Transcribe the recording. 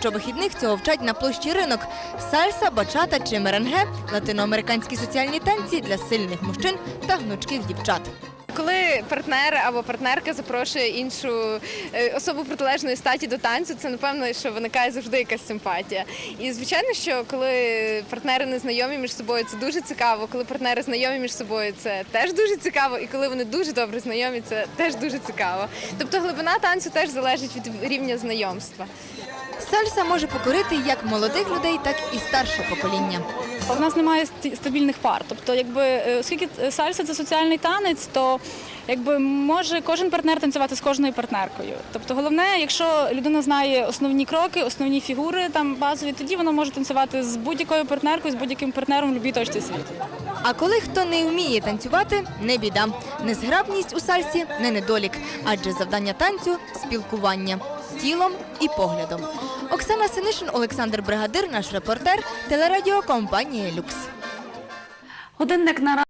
Що вихідних цього вчать на площі ринок. Сальса, бачата чи меренге – латиноамериканські соціальні танці для сильних мужчин та гнучких дівчат. Коли партнер або партнерка запрошує іншу е, особу протилежної статі до танцю, це напевно, що виникає завжди якась симпатія. І звичайно, що коли партнери не знайомі між собою, це дуже цікаво. Коли партнери знайомі між собою, це теж дуже цікаво. І коли вони дуже добре знайомі, це теж дуже цікаво. Тобто глибина танцю теж залежить від рівня знайомства. Сальса може покорити як молодих людей, так і старше покоління. У нас немає стабільних пар. Тобто, якби е, оскільки е, сальса це соціальний танець, то якби може кожен партнер танцювати з кожною партнеркою. Тобто, головне, якщо людина знає основні кроки, основні фігури там базові, тоді вона може танцювати з будь-якою партнеркою, з будь-яким партнером в будь-якій точці світу. А коли хто не вміє танцювати, не біда. Незграбність у сальсі не недолік, адже завдання танцю спілкування тілом і поглядом. Оксана Синишин, Олександр Бригадир, наш репортер, телерадіокомпанія Люкс. Годинник на